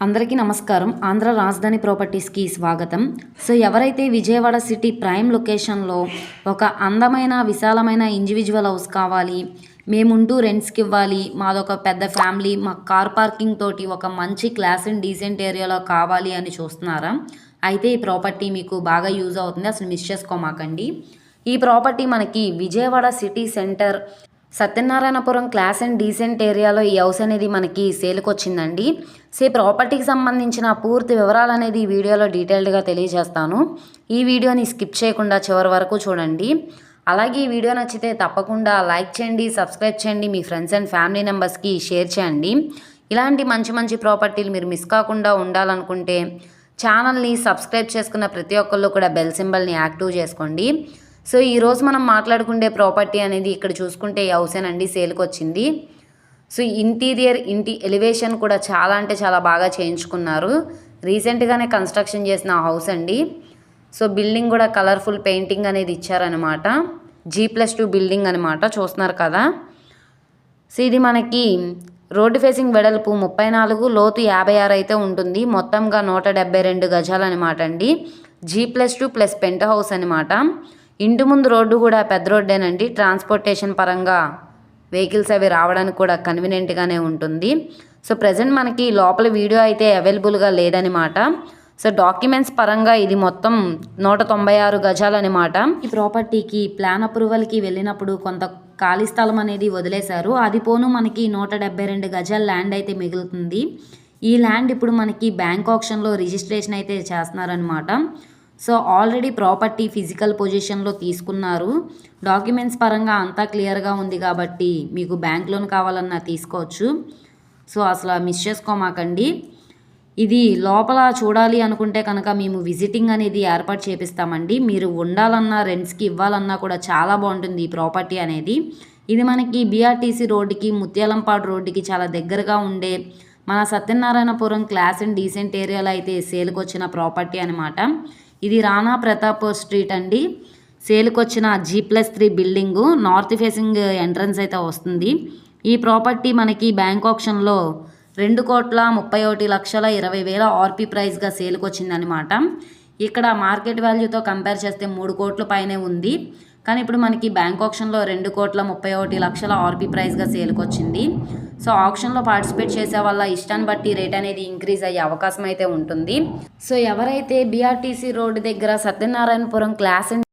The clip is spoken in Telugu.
అందరికీ నమస్కారం. ఆంధ్ర రాజధాని ప్రాపర్టీస్కి స్వాగతం. సో ఎవరైతే విజయవాడ సిటీ ప్రైమ్ లొకేషన్లో ఒక అందమైన విశాలమైన ఇండివిజువల్ హౌస్ కావాలి మేముంటూ రెంట్స్కి ఇవ్వాలి మాదొక పెద్ద ఫ్యామిలీ మా కార్ పార్కింగ్ తోటి ఒక మంచి క్లాస్ అండ్ డీసెంట్ ఏరియాలో కావాలి అని చూస్తున్నారా? అయితే ఈ ప్రాపర్టీ మీకు బాగా యూజ్ అవుతుంది. అసలు మిస్ చేసుకోమాకండి. ఈ ప్రాపర్టీ మనకి Vijayawada city centre Satyanarayanapuram class and decent ఏరియాలో ఈ హౌస్ అనేది మనకి సేల్కి వచ్చిందండి ప్రాపర్టీకి సంబంధించిన పూర్తి వివరాలు అనేది ఈ వీడియోలో డీటెయిల్డ్గా తెలియజేస్తాను. ఈ వీడియోని స్కిప్ చేయకుండా చివరి వరకు చూడండి. అలాగే ఈ వీడియో నచ్చితే తప్పకుండా లైక్ చేయండి సబ్స్క్రైబ్ చేయండి మీ ఫ్రెండ్స్ అండ్ ఫ్యామిలీ మెంబర్స్కి షేర్ చేయండి. ఇలాంటి మంచి మంచి ప్రాపర్టీలు మీరు మిస్ కాకుండా ఉండాలనుకుంటే ఛానల్ని సబ్స్క్రైబ్ చేసుకున్న ప్రతి ఒక్కళ్ళు కూడా బెల్ సింబల్ని యాక్టివ్ చేసుకోండి. సో ఈరోజు మనం మాట్లాడుకునే ప్రాపర్టీ అనేది ఇక్కడ చూసుకుంటే ఈ హౌసేనండి సేల్కి వచ్చింది. సో ఇంటీరియర్ ఇంటి ఎలివేషన్ కూడా చాలా అంటే చాలా బాగా చేయించుకున్నారు. రీసెంట్గానే కన్స్ట్రక్షన్ చేసిన హౌస్ అండి. సో బిల్డింగ్ కూడా కలర్ఫుల్ పెయింటింగ్ అనేది ఇచ్చారనమాట జీ ప్లస్ టూ బిల్డింగ్ అనమాట చూస్తున్నారు కదా. సో ఇది మనకి రోడ్డు ఫేసింగ్ వెడల్పు ముప్పై నాలుగు లోతు యాభై ఆరు అయితే ఉంటుంది. మొత్తంగా నూట డెబ్బై రెండు గజాలు అనమాట అండి. G plus two plus penthouse అనమాట ఇంటి ముందు రోడ్డు కూడా పెద్ద రోడ్డేనండి. ట్రాన్స్పోర్టేషన్ పరంగా వెహికల్స్ అవి రావడానికి కూడా కన్వీనియంట్గానే ఉంటుంది. సో ప్రజెంట్ మనకి లోపల వీడియో అయితే అవైలబుల్గా లేదనమాట. సో డాక్యుమెంట్స్ పరంగా ఇది మొత్తం నూట తొంభై ఆరు గజాలనమాట. ఈ ప్రాపర్టీకి ప్లాన్ అప్రూవల్కి వెళ్ళినప్పుడు కొంత ఖాళీ స్థలం అనేది వదిలేశారు. అది పోను మనకి నూట డెబ్బై రెండు గజాల ల్యాండ్ అయితే మిగులుతుంది. ఈ ల్యాండ్ ఇప్పుడు మనకి బ్యాంక్ ఆప్షన్లో రిజిస్ట్రేషన్ అయితే చేస్తున్నారనమాట. సో ఆల్రెడీ ప్రాపర్టీ ఫిజికల్ పొజిషన్లో తీసుకున్నారు. డాక్యుమెంట్స్ పరంగా అంతా క్లియర్గా ఉంది కాబట్టి మీకు బ్యాంక్ లోన్ కావాలన్నా తీసుకోవచ్చు. సో అసలు మిస్ చేసుకోమాకండి. ఇది లోపల చూడాలి అనుకుంటే కనుక మేము విజిటింగ్ అనేది ఏర్పాటు చేపిస్తామండి. మీరు ఉండాలన్నా రెంట్స్కి ఇవ్వాలన్నా కూడా చాలా బాగుంటుంది ఈ ప్రాపర్టీ అనేది. ఇది మనకి బీఆర్టీసీ రోడ్డుకి ముత్యాలంపాడు రోడ్డుకి చాలా దగ్గరగా ఉండే మన సత్యనారాయణపురం క్లాస్ అండ్ డీసెంట్ ఏరియాలో అయితే సేల్కి వచ్చిన ప్రాపర్టీ అనమాట ఇది రాణా ప్రతాప్ స్ట్రీట్ అండి. సేల్కి వచ్చిన G plus three building north facing entrance అయితే వస్తుంది. ఈ ప్రాపర్టీ మనకి బ్యాంక్ ఆప్షన్లో రెండు కోట్ల ముప్పై ఒకటి లక్షల ఇరవై వేల ఆర్పీ ప్రైస్గా సేల్కి వచ్చిందనమాట ఇక్కడ మార్కెట్ వాల్యూతో కంపేర్ చేస్తే మూడు కోట్ల పైనే ఉంది. కానీ ఇప్పుడు మనకి బ్యాంక్ ఆప్షన్లో రెండు కోట్ల ముప్పై ఒకటి లక్షల ఆర్పీ ప్రైస్గా సేల్కి వచ్చింది సో ఆప్షన్లో పార్టిసిపేట్ చేసే వాళ్ళ ఇష్టాన్ని బట్టి రేట్ అనేది ఇంక్రీజ్ అయ్యే అవకాశం అయితే ఉంటుంది. సో ఎవరైతే బీఆర్టీసీ రోడ్డు దగ్గర సత్యనారాయణపురం క్లాస్ అండ్